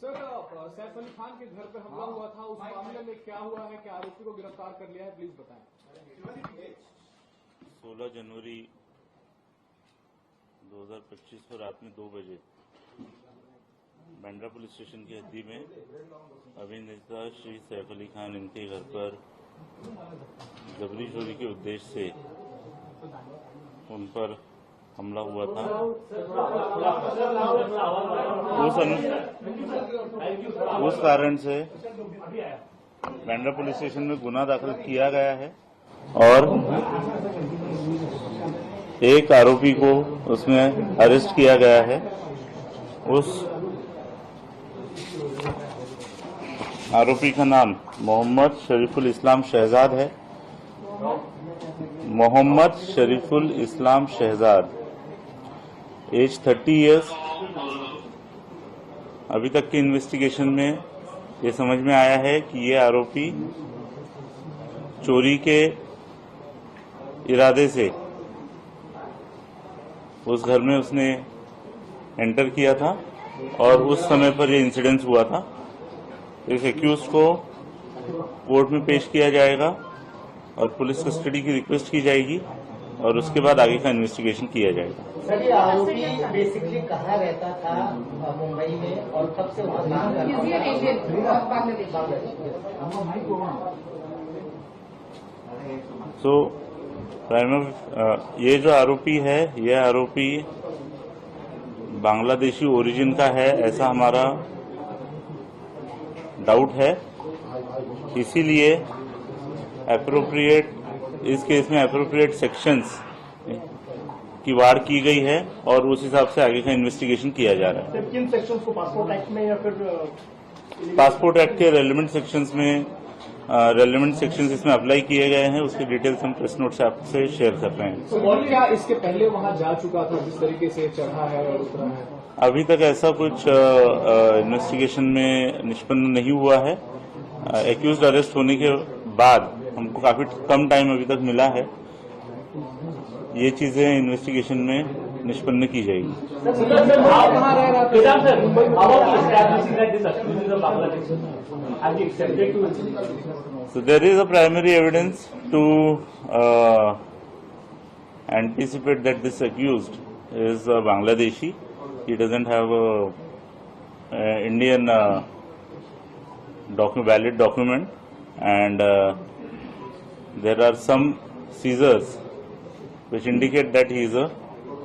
Sir Saif Ali Khan के घर पर हमला हुआ था उस मामले में क्या हुआ है क्या आरोपी को गिरफ़्तार कर लिया है प्लीज़ बताएँ। 16 जनवरी 2025 को रात में दो बजे बांद्रा पुलिस स्टेशन की हद्दी में अभिनेता श्री सैफ अली खान इनके घर पर जबरी चोरी के उद्देश्य से उन पर हमला हुआ था। उस उस कारण से बांद्रा पुलिस स्टेशन में गुना दाखिल किया गया है और एक आरोपी को उसमें अरेस्ट किया गया है। उस आरोपी का नाम मोहम्मद शरीफुल इस्लाम शहजाद है। मोहम्मद शरीफुल इस्लाम शहजाद। Age 30 years. अभी तक की इन्वेस्टिगेशन में ये समझ में आया है कि ये आरोपी चोरी के इरादे से उस घर में उसने एंटर किया था और उस समय पर ये इंसिडेंस हुआ था। इस एक्यूज को कोर्ट में पेश किया जाएगा और पुलिस कस्टडी की रिक्वेस्ट की जाएगी और उसके बाद आगे का इन्वेस्टिगेशन किया जाएगा। सर ये आरोपी बेसिकली कहाँ रहता था मुंबई में और कब से वहाँ काम करता here Asian, uh. सो ये जो आरोपी है यह आरोपी बांग्लादेशी ओरिजिन का है ऐसा हमारा डाउट है। इसीलिए अप्रोप्रिएट इस केस में अप्रोप्रिएट सेक्शंस की वार की गई है और उस हिसाब से आगे का इन्वेस्टिगेशन किया जा रहा है। किन सेक्शंस को पासपोर्ट एक्ट में या फिर पासपोर्ट एक्ट के रेलिवेंट सेक्शंस में रेलिवेंट सेक्शंस इसमें अप्लाई किए गए हैं। उसकी डिटेल्स हम प्रेस नोट से आपसे शेयर कर रहे हैं। तो क्या इसके पहले वहाँ जा चुका था जिस तरीके से चढ़ा है और उतरा है? अभी तक ऐसा कुछ इन्वेस्टिगेशन में निष्पन्न नहीं हुआ है। एक्यूज अरेस्ट होने के बाद हमको काफ़ी कम टाइम अभी तक मिला है। ये चीज़ें इन्वेस्टिगेशन में निष्पन्न की जाएगी। So there is a primary evidence to anticipate that this accused is a Bangladeshi he? Doesn't have Indian valid document and there are some seizures which indicate that he is a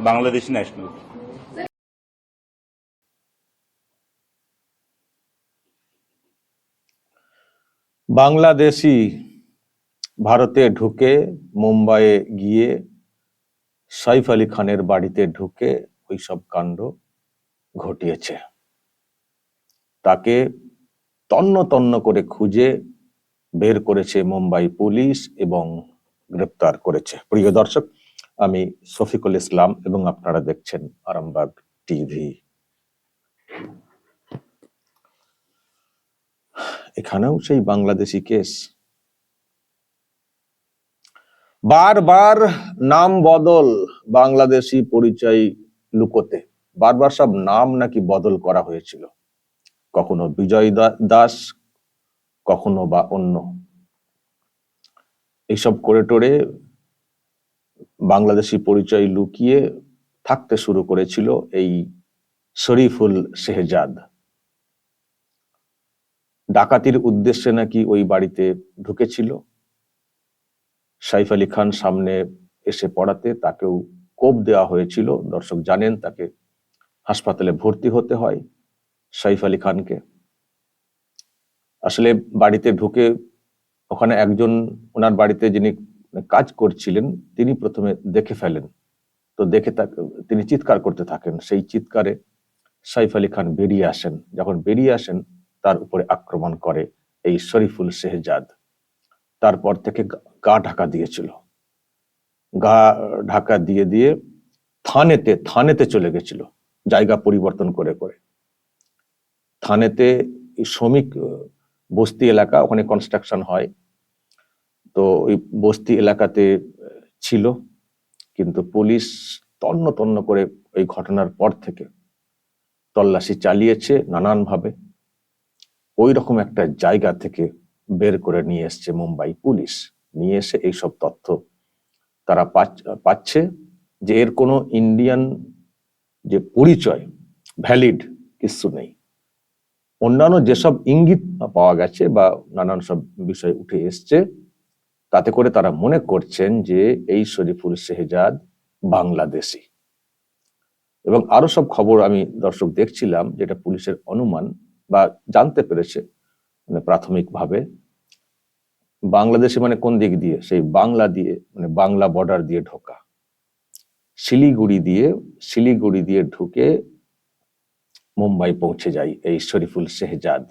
Bangladeshi national. Bangladeshi ভারতে ঢুকে মুম্বাইয়ে গিয়ে সাইফ আলী খানের বাড়িতে ঢুকে ওইসব কাণ্ড ঘটিয়েছে তাকে তন্ন তন্ন করে খুঁজে বের করেছে মুম্বাই পুলিশ এবং গ্রেপ্তার করেছে প্রিয় দর্শক আমি শফিকুল ইসলাম এবং আপনারা দেখছেন আরামবাগ টিভি। এখানেও সেই বাংলাদেশি কেস। বারবার নাম বদল বাংলাদেশি পরিচয় লুকোতে। বারবার সব নাম নাকি বদল করা হয়েছিল। কখনো বিজয় দাস, কখনো বা অন্য। এইসব করে টোরে বাংলাদেশি পরিচয় লুকিয়ে থাকতে শুরু করেছিল এই শরীফুল শেহজাদ। ডাকাতির উদ্দেশ্যে নাকি ওই বাড়িতে ঢুকেছিল। সাইফ আলী খান সামনে এসে পড়াতে তাকেও কোপ দেওয়া হয়েছিল। দর্শক জানেন তাকে হাসপাতালে ভর্তি হতে হয় সাইফ আলী খানকে। আসলে বাড়িতে ঢুকে ওখানে একজন ওনার বাড়িতে যিনি কাজ করছিলেন, তিনি প্রথমে দেখে ফেলেন। তো দেখে তিনি চিৎকার করতে থাকেন। সেই চিৎকারে সাইফ আলী খান বেরিয়ে আসেন। যখন বেরিয়ে আসেন, তার উপরে আক্রমণ করে এই শরীফুল শেহজাদ। তারপর থেকে গা- ঢাকা দিয়েছিল। গা ঢাকা দিয়ে দিয়ে থানেতে থানেতে চলে গেছিল, জায়গা পরিবর্তন করে করে। থানেতে শ্রমিক, বস্তি এলাকা, ওখানে কনস্ট্রাকশন হয়। তো ওই বস্তি এলাকাতে ছিল। কিন্তু পুলিশ তন্ন তন্ন করে ওই ঘটনার পর থেকে তল্লাশি চালিয়েছে নানানভাবে। ওই রকম একটা জায়গা থেকে বের করে নিয়ে এসছে মুম্বাই পুলিশ। নিয়ে এসে এইসব তথ্য তারা পাচ- পাচ্ছে যে এর কোনো ইন্ডিয়ান যে পরিচয়, ভ্যালিড কিছু নেই। অন্যান্য যেসব ইঙ্গিত পাওয়া গেছে বা নানান সব বিষয় উঠে এসছে তাতে করে তারা মনে করছেন যে এই শরীফুল শেহজাদ বাংলাদেশি। এবং আরও সব খবর আমি দর্শক দেখছিলাম যেটা পুলিশের অনুমান বা জানতে পেরেছে মানে প্রাথমিকভাবে। বাংলাদেশি মানে কোন দিক দিয়ে? সেই বাংলা দিয়ে মানে বাংলা বর্ডার দিয়ে ঢোকা। শিলিগুড়ি দিয়ে শিলিগুড়ি দিয়ে ঢুকে মুম্বাই পৌঁছে যায় এই শরীফুল শেহজাদ।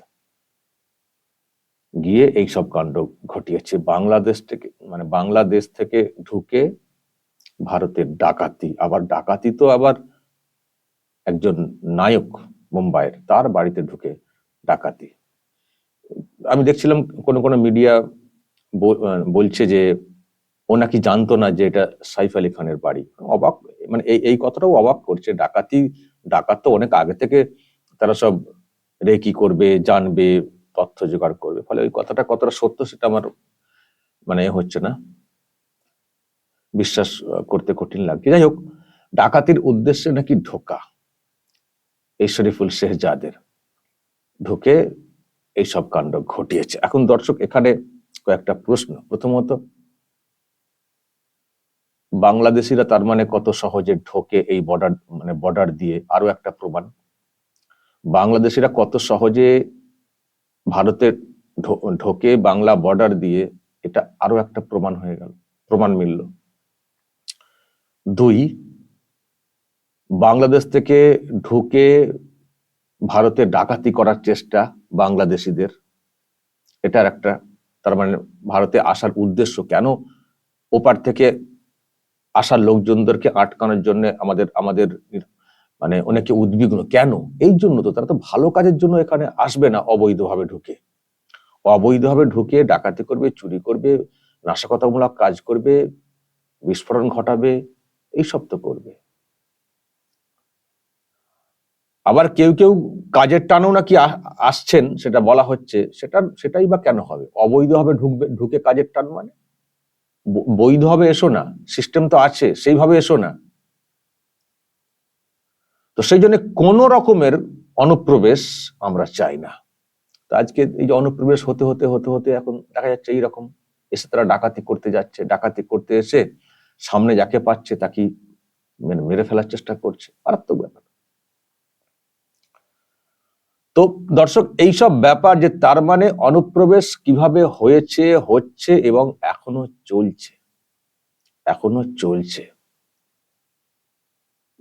গিয়ে এই সব কাণ্ড ঘটিয়েছে। বাংলাদেশ থেকে মানে বাংলাদেশ থেকে ঢুকে ভারতের ডাকাতি, আবার ডাকাতি তো আবার একজন নায়ক মুম্বাইয়ের, তার বাড়িতে ঢুকে ডাকাতি। আমি দেখছিলাম কোন কোন মিডিয়া বলছে যে ও নাকি জানতো না যে এটা সাইফ আলী খানের বাড়ি। অবাক মানে এই এই কথাটাও অবাক করছে। ডাকাতি, ডাকাত তো অনেক আগে থেকে তারা সব রেকি করবে, জানবে তথ্য জোগাড় করবে। ফলে ওই কথাটা কতটা সত্য সেটা আমার মানে হচ্ছে না। বিশ্বাস করতে কঠিন লাগছে। যাই হোক, ডাকাতির উদ্দেশ্যে নাকি ঢোকা এই শরীফুল শেহজাদের ঢুকে এইসব কাণ্ড ঘটিয়েছে। এখন দর্শক, এখানে কয়েকটা প্রশ্ন। প্রথমত, বাংলাদেশিরা তার মানে কত সহজে ঢোকে এই বর্ডার মানে বর্ডার দিয়ে? আরও একটা প্রমাণ। বাংলাদেশিরা কত সহজে ভারতের ঢোকে বাংলা বর্ডার দিয়ে এটা আরও একটা প্রমাণ হয়ে গেল, প্রমাণ মিলল। দুই, বাংলাদেশ থেকে ঢুকে ভারতে ডাকাতি করার চেষ্টা বাংলাদেশিদের, এটার একটা, তার মানে ভারতে আসার উদ্দেশ্য কেন? ওপার থেকে আসার লোকজনদেরকে আটকানোর জন্য আমাদের আমাদের মানে অনেকে উদ্বিগ্ন। কেন? এই জন্য তো, তারা তো ভালো কাজের জন্য এখানে আসবে না, অবৈধভাবে ঢুকে। অবৈধভাবে ঢুকে ডাকাতি করবে, চুরি করবে, নাশকতামূলক কাজ করবে, বিস্ফোরণ ঘটাবে, এইসব তো করবে। আবার কেউ কেউ কাজের টানেও নাকি আসছেন, সেটা বলা হচ্ছে সেটা সেটাই বা কেন হবে? অবৈধভাবে ঢুকবে, ঢুকে কাজের টান মানে? বৈধভাবে এসো না, সিস্টেম তো আছে, সেইভাবে এসো না। তো সেই জন্য কোনো রকমের অনুপ্রবেশ আমরা চাই না। তো আজকে এই যে অনুপ্রবেশ হতে হতে হতে হতে এখন দেখা যাচ্ছে এইরকম এসে তারা ডাকাতি করতে যাচ্ছে, ডাকাতি করতে এসে সামনে যাকে পাচ্ছে তাকে মানে মেরে ফেলার চেষ্টা করছে। মারাত্মক ব্যাপার। তো দর্শক, এইসব ব্যাপার যে তার মানে অনুপ্রবেশ কীভাবে হয়েছে, হচ্ছে এবং এখনও চলছে এখনও চলছে।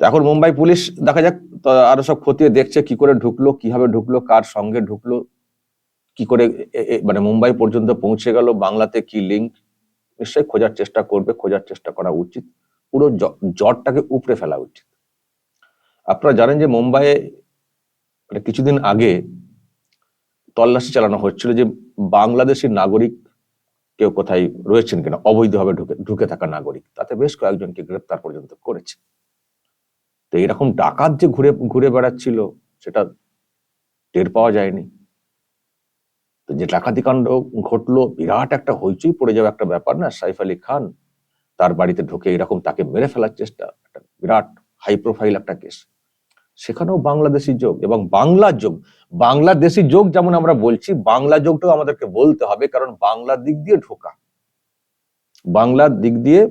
এখন মুম্বাই পুলিশ, দেখা যাক আরও সব খতিয়ে দেখছে কি করে ঢুকলো, কীভাবে ঢুকলো, কার সঙ্গে ঢুকলো, কি করে মানে মুম্বাই পর্যন্ত পৌঁছে গেল, বাংলাতে কি লিঙ্ক নিশ্চয়ই খোঁজার চেষ্টা করবে, খোঁজার চেষ্টা করা উচিত। পুরো জ- জটটাকে উপড়ে ফেলা উচিত। আপনারা জানেন যে মুম্বাইয়ে মানে কিছুদিন আগে তল্লাশি চালানো হচ্ছিল যে বাংলাদেশি নাগরিক কেউ কোথায় রয়েছেন কিনা, অবৈধভাবে ঢুকে ঢুকে থাকা নাগরিক, তাতে বেশ কয়েকজনকে গ্রেপ্তার পর্যন্ত করেছে। তো এরকম ডাকাত যে ঘুরে ঘুরে বেড়াচ্ছিল, সেটা টের পাওয়া যায়নি। তো যে ডাকাতি কাণ্ড ঘটলো, বিরাট একটা হইচই পড়ে যাওয়া একটা ব্যাপার না? সাইফ আলী খান তার বাড়িতে ঢুকে এরকম তাকে মেরে ফেলার চেষ্টা, একটা বিরাট হাই প্রোফাইল একটা কেস সেখানেও বাংলাদেশি যোগ এবং বাংলা যোগ, বাংলাদেশি যোগ যেমন আমরা বলছি, বাংলা যোগটাও আমাদেরকে বলতে হবে, কারণ বাংলা দিক দিয়ে ঢোকা। বাংলার দিক দিয়ে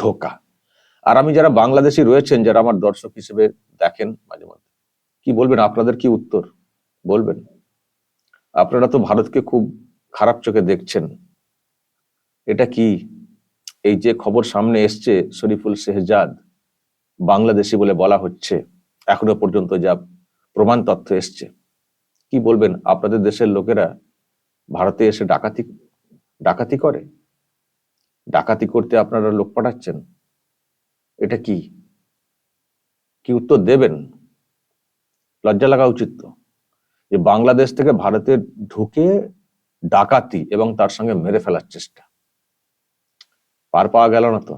ঢোকা। আর আমি যারা বাংলাদেশি রয়েছেন, যারা আমার দর্শক হিসেবে দেখেন মাঝে মধ্যে, কি বলবেন? আপনাদের কি উত্তর? বলবেন। আপনারা তো ভারতকে খুব খারাপ চোখে দেখছেন। এটা কি? এই যে খবর সামনে এসছে, শরীফুল শেহজাদ, বাংলাদেশি বলে বলা হচ্ছে, এখনও পর্যন্ত যা প্রমাণ তথ্য এসছে। কি বলবেন? আপনাদের দেশের লোকেরা ভারতে এসে ডাকাতি ডাকাতি করে? ডাকাতি করতে আপনারা লোক পাঠাচ্ছেন? এটা কি? কি উত্তর দেবেন? লজ্জা লাগা উচিত তো। যে বাংলাদেশ থেকে ভারতে ঢুকে ডাকাতি এবং তার সঙ্গে মেরে ফেলার চেষ্টা। পার পাওয়া গেল না তো?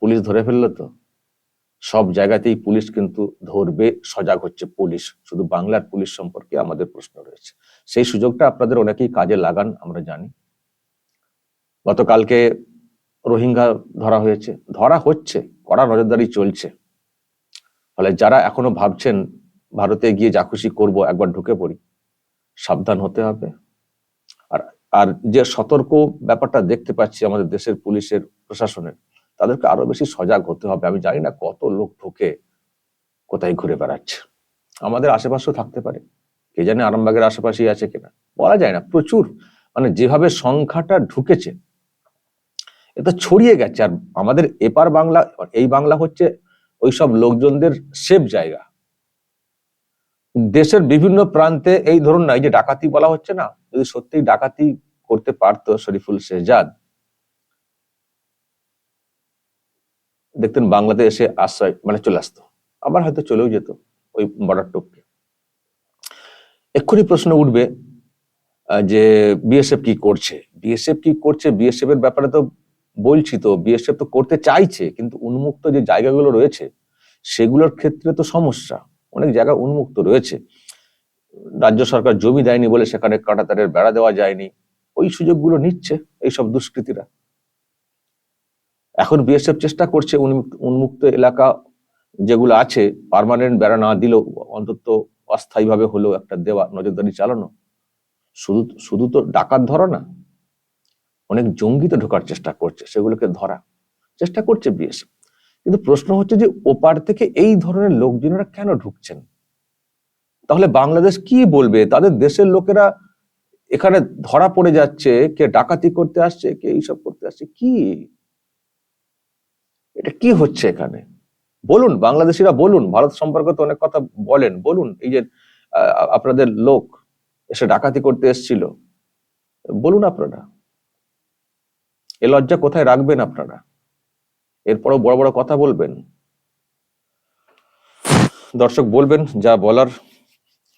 পুলিশ ধরে ফেলল তো? সব জায়গাতেই পুলিশ কিন্তু ধরবে, সজাগ হচ্ছে পুলিশ। শুধু বাংলার পুলিশ সম্পর্কে আমাদের প্রশ্ন রয়েছে। সেই সুযোগটা আপনাদের অনেকেই কাজে লাগান, আমরা জানি। গতকালকে রোহিঙ্গা ধরা হয়েছে। ধরা হচ্ছে, কড়া নজরদারি চলছে। ফলে যারা এখনও ভাবছেন ভারতে গিয়ে যা খুশি করব, একবার ঢুকে পড়ি। সাবধান হতে হবে। আর আর যে সতর্ক ব্যাপারটা দেখতে পাচ্ছি আমাদের দেশের পুলিশের, প্রশাসনের, তাদেরকে আরও বেশি সজাগ হতে হবে। আমি জানি না কত লোক ঢুকে কোথায় ঘুরে বেড়াচ্ছে। আমাদের আশেপাশেও থাকতে পারে। কে জানে আরামবাগের আশেপাশেই আছে কিনা। বলা যায় না, প্রচুর। মানে যেভাবে সংখ্যাটা ঢুকেছে এটা ছড়িয়ে গেছে। আর আমাদের এপার বাংলা, এই বাংলা হচ্ছে ওইসব লোকজনদের সেফ জায়গা। দেশের বিভিন্ন প্রান্তে এই ধরুন না, এই যে ডাকাতি বলা হচ্ছে না, যদি সত্যিই ডাকাতি করতে পারতো শরীফুল শেহজাদ। দেখতেন বাংলাদেশে আশ্রয় মানে চলে আসতো। আবার হয়তো চলেও যেত ওই বর্ডার টোপকে। এক্ষুনি প্রশ্ন উঠবে যে বিএসএফ কি করছে? বিএসএফ কি করছে? বিএসএফ এর ব্যাপারে তো বলছি তো বিএসএফ তো করতে চাইছে, কিন্তু উন্মুক্ত যে জায়গাগুলো রয়েছে, সেগুলোর ক্ষেত্রে তো সমস্যা। অনেক জায়গা উন্মুক্ত রয়েছে। রাজ্য সরকার জমি দেয়নি বলে সেখানে কাঁটাতারের বেড়া দেওয়া যায়নি। ওই সুযোগগুলো নিচ্ছে এইসব দুষ্কৃতীরা। এখন বিএসএফ চেষ্টা করছে উন্মুক্ত এলাকা যেগুলো আছে পার্মানেন্ট বেড়া না দিলেও অন্তত অস্থায়ীভাবে হলেও একটা দেওয়া নজরদারি চালানো। শুধু শুধু তো ডাকাত ধরা না অনেক জঙ্গিতে ঢোকার চেষ্টা করছে, সেগুলোকে ধরা, চেষ্টা করছে বিএসএফ কিন্তু প্রশ্ন হচ্ছে যে ওপার থেকে এই ধরনের লোকজনেরা কেন ঢুকছেন? তাহলে বাংলাদেশ কি বলবে? তাদের দেশের লোকেরা এখানে ধরা পড়ে যাচ্ছে, কে ডাকাতি করতে আসছে, কে এইসব করতে আসছে, কি? এটা কি হচ্ছে এখানে? বলুন, বাংলাদেশিরা বলুন, ভারত সম্পর্কে তো অনেক কথা বলেন, বলুন, এই যে আপনাদের লোক এসে ডাকাতি করতে এসেছিল, বলুন আপনারা। এ লজ্জা কোথায় রাখবেন আপনারা? এরপরও বড় বড় কথা বলবেন। দর্শক বলবেন, যা বলার,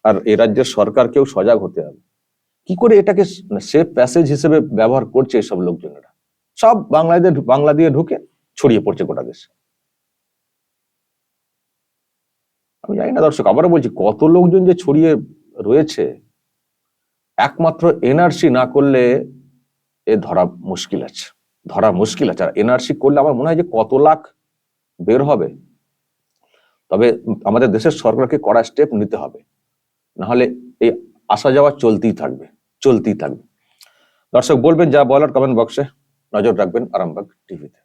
আর এ রাজ্যের সরকারকেও সজাগ হতে হবে। কি করে এটাকে সেফ প্যাসেজ হিসেবে ব্যবহার করছে এসব লোকজনেরা? সব বাংলাদেশ, বাংলা দিয়ে ঢুকে ছড়িয়ে পড়ছে গোটা দেশে। আমি জানি না দর্শক, আবারও বলছি, কত লোকজন যে ছড়িয়ে রয়েছে, একমাত্র এনআরসি না করলে এ ধরা মুশকিল আছে। ধরা মুশকিল আছে। আর এনআরসি করলে আমার মনে হয় যে কত লাখ বের হবে। তবে আমাদের দেশের সরকারকে কড়া স্টেপ নিতে হবে। নাহলে এই আসা যাওয়া চলতেই থাকবে চলতেই থাকবে। দর্শক, বলবেন যা বলার কমেন্ট বক্সে নজর রাখবেন আরামবাগ টিভিতে